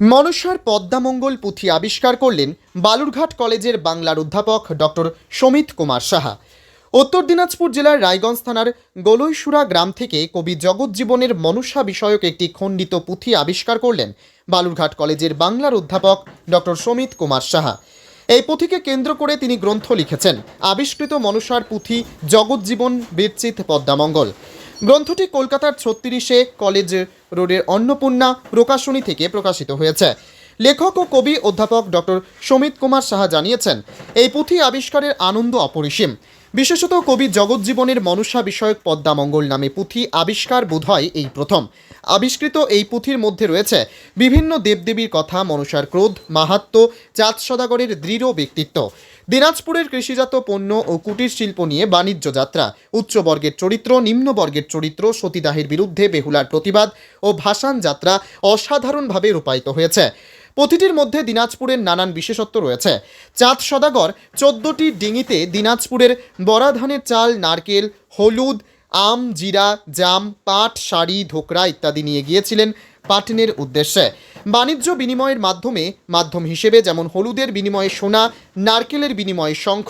মনসার পদ্মামঙ্গল পুঁথি আবিষ্কার করলেন বালুরঘাট কলেজের বাংলার অধ্যাপক ডক্টর সমিত কুমার সাহা। উত্তর দিনাজপুর জেলার রায়গঞ্জ থানার গোলইসুরা গ্রাম থেকে কবি জগৎজীবনের মনুষ্যা বিষয়ক একটি খণ্ডিত পুঁথি আবিষ্কার করলেন বালুরঘাট কলেজের বাংলার অধ্যাপক ডক্টর সমিত কুমার সাহা। এই পুঁথিকে কেন্দ্র করে তিনি গ্রন্থ লিখেছেন, আবিষ্কৃত মনুষ্যার পুঁথি জগৎজীবন বিরচিত পদ্মামঙ্গল। গ্রন্থটি কলকাতার ছত্রিশে কলেজ রোডের অন্নপূর্ণা প্রকাশনী থেকে প্রকাশিত হয়েছে। লেখক ও কবি অধ্যাপক ডক্টর সমিত কুমার সাহা জানিয়েছেন, এই পুঁথি আবিষ্কারের আনন্দ অপরিসীম। বিশেষত কবি জগৎজীবনের মনুষ্যা বিষয়ক পদ্মামঙ্গল নামে পুঁথি আবিষ্কার বোধহয় এই প্রথম। আবিষ্কৃত এই পুঁথির মধ্যে রয়েছে বিভিন্ন দেবদেবীর কথা মনুষ্যার ক্রোধ মাহাত্ম চাঁদ সদাগরের দৃঢ় ব্যক্তিত্ব। দিনাজপুরের কৃষিজাত পণ্য ও কুটির শিল্প নিয়ে বাণিজ্য যাত্রা। উচ্চবর্গের চরিত্র, নিম্নবর্গের চরিত্র সতীদাহের বিরুদ্ধে বেহুলার প্রতিবাদ ও ভাসান যাত্রা অসাধারণভাবে রূপায়িত হয়েছে। প্রতিটির মধ্যে দিনাজপুরের নানান বিশেষত্ব রয়েছে। চাঁদ সদাগর, চোদ্দটি ডিঙিতে দিনাজপুরের বড়া ধানের চাল, নারকেল, হলুদ, আম, জিরা, জাম, পাট, শাড়ি, ধোকরা ইত্যাদি নিয়ে গিয়েছিলেন পাটনের উদ্দেশ্যে। বাণিজ্য বিনিময়ের মাধ্যমে মাধ্যম হিসেবে যেমন হলুদের বিনিময়ে সোনা, নারকেলের বিনিময়ে শঙ্খ,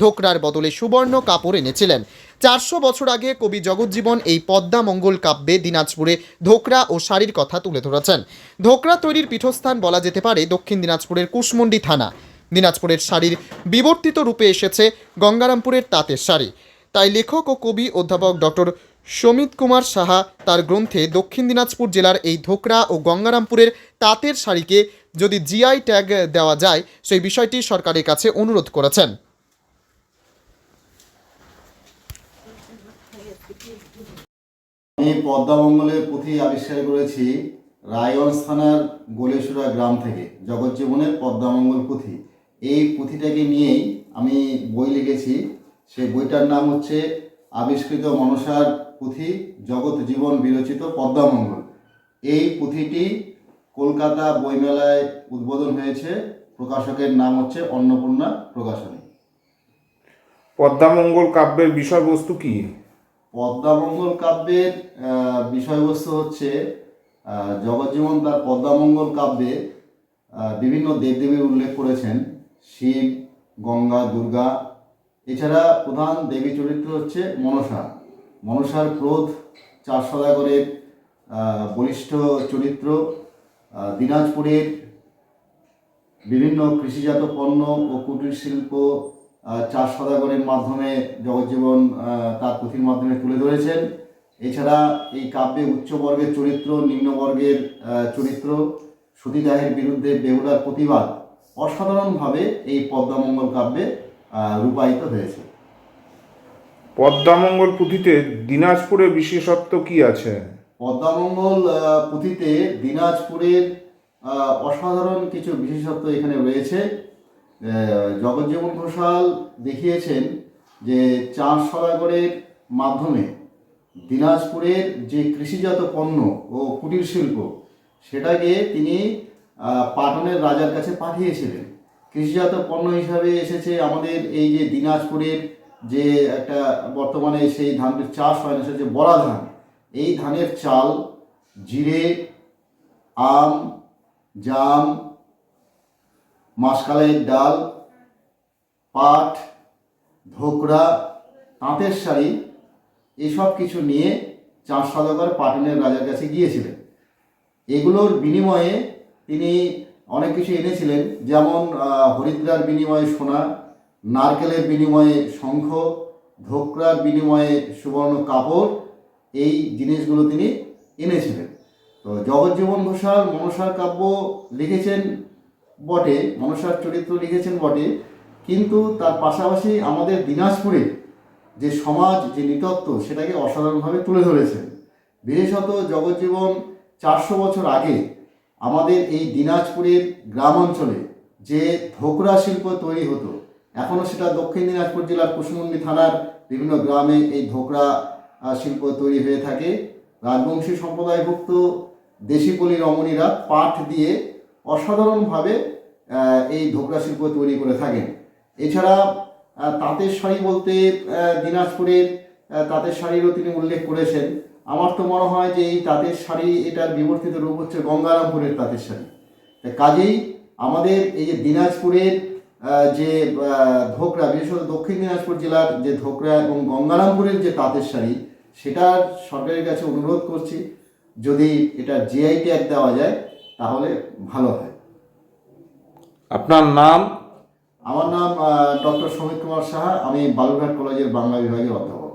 ধোকরার বদলে সুবর্ণ কাপড় এনেছিলেন। চারশো বছর আগে কবি জগৎজীবন এই পদ্মা মঙ্গল কাব্যে দিনাজপুরে ধোকরা ও শাড়ির কথা তুলে ধরেছেন। ধোকরা তৈরির পীঠস্থান বলা যেতে পারে দক্ষিণ দিনাজপুরের কুশমন্ডি থানা। দিনাজপুরের শাড়ির বিবর্তিত রূপে এসেছে গঙ্গারামপুরের তাঁতের শাড়ি। তাই লেখক ও কবি অধ্যাপক ডক্টর সমিত কুমার সাহা তার গ্রন্থে দক্ষিণ দিনাজপুর জেলার এই ধোকরা ও গঙ্গারামপুরের তাঁতের শাড়িকে যদি জিআই ট্যাগ দেওয়া যায়, সেই বিষয়টি সরকারের কাছে অনুরোধ করেছেন। আমি পদ্মামঙ্গলের পুঁথি আবিষ্কার করেছি রায়গঞ্জ থানার গোলেশ্বরা গ্রাম থেকে জগৎজীবনের পদ্মামঙ্গল পুঁথি। এই পুঁথিটাকে নিয়েই আমি বই লিখেছি। সেই বইটার নাম হচ্ছে আবিষ্কৃত মনসার পুঁথি জগৎ জীবন বিরচিত পদ্মামঙ্গল এই পুঁথিটি কলকাতা বইমেলায় উদ্বোধন হয়েছে। প্রকাশকের নাম হচ্ছে অন্নপূর্ণা প্রকাশনী। পদ্মামঙ্গল কাব্যের বিষয়বস্তু কি? পদ্মামঙ্গল কাব্যের বিষয়বস্তু হচ্ছে জগজ্জীবন তার পদ্মামঙ্গল কাব্যে বিভিন্ন দেবদেবীর উল্লেখ করেছেন। শিব গঙ্গা দুর্গা। এছাড়া প্রধান দেবী চরিত্র হচ্ছে মনসা। মনসার ক্রোধ, চার সদাগরের বলিষ্ঠ চরিত্র দিনাজপুরের বিভিন্ন কৃষিজাত পণ্য ও কুটির শিল্প চার সদাগরের মাধ্যমে জগজ্জীবন তার পুঁথির মাধ্যমে তুলে ধরেছেন। এছাড়া এই কাব্যে উচ্চবর্গের চরিত্র, নিম্নবর্গের চরিত্র, সতীদাহের বিরুদ্ধে বেহুলার প্রতিবাদ অসাধারণভাবে এই পদ্মামঙ্গল কাব্যে রূপায়িত হয়েছে। পদ্মামঙ্গল পুঁথিতে দিনাজপুরের বিশেষত্ব কি আছে? পদ্মামঙ্গল পুঁথিতে দিনাজপুরের অসাধারণ কিছু বিশেষত্ব এখানে রয়েছে। জগজ্জীবন ঘোষাল দেখিয়েছেন যে চাঁদ সদাগরের মাধ্যমে দিনাজপুরের যে কৃষিজাত পণ্য ও কুটির শিল্প, সেটাকে তিনি পাটনের রাজার কাছে পাঠিয়েছিলেন। কৃষিজাত পণ্য হিসাবে এসেছে আমাদের এই যে দিনাজপুরের যে একটা বর্তমানে সেই ধানটির চাষ হয় না, সেটা হচ্ছে বড়া ধান। এই ধানের চাল, জিরে, আম, জাম, মাসকালাইয়ের ডাল, পাট, ধোকরা, তাঁতের শাড়ি, এসব কিছু নিয়ে চাঁদ সদাগর পাটনের রাজার কাছে গিয়েছিলেন। এগুলোর বিনিময়ে তিনি অনেক কিছু এনেছিলেন, যেমন হরিদ্রার বিনিময়ে সোনা নারকেলের বিনিময়ে শঙ্খ, ধোকরার বিনিময়ে সুবর্ণ কাপড়, এই জিনিসগুলো তিনি এনেছিলেন। তো জগজ্জীবন ঘোষাল মনসার কাব্য লিখেছেন বটে, মনসার চরিত্র লিখেছেন বটে, কিন্তু তার পাশাপাশি আমাদের দিনাজপুরে যে সমাজ, যে নৃতত্ব, সেটাকে অসাধারণভাবে তুলে ধরেছেন। বিশেষত জগজ্জীবন চারশো বছর আগে আমাদের এই দিনাজপুরের গ্রাম অঞ্চলে যে ধোকরা শিল্প তৈরি হতো এখনও সেটা দক্ষিণ দিনাজপুর জেলার কুশমন্ডি থানার বিভিন্ন গ্রামে এই ধোকরা শিল্প তৈরি হয়ে থাকে। রাজবংশী সম্প্রদায়ভুক্ত দেশিপল্লী রমণীরা পাট দিয়ে অসাধারণভাবে এই ধোকরা শিল্প তৈরি করে থাকেন। এছাড়া তাঁতের শাড়ি বলতে দিনাজপুরের তাঁতের শাড়িরও তিনি উল্লেখ করেছেন। আমার তো মনে হয় যে এই তাঁতের শাড়ি, এটার বিবর্তিত রূপ হচ্ছে গঙ্গারামপুরের তাঁতের শাড়ি। কাজেই আমাদের এই যে দিনাজপুরের যে ধোকরা ধোকরা বিশেষত দক্ষিণ দিনাজপুর জেলার যে ধোকরা এবং গঙ্গারামপুরের যে তাঁতের শাড়ি সেটার সরকারের কাছে অনুরোধ করছি যদি এটা জিআই ট্যাগ দেওয়া যায় তাহলে ভালো হয়। আপনার নাম? আমার নাম ডক্টর সমীর কুমার সাহা আমি বালুরঘাট কলেজের বাংলা বিভাগের অধ্যাপক।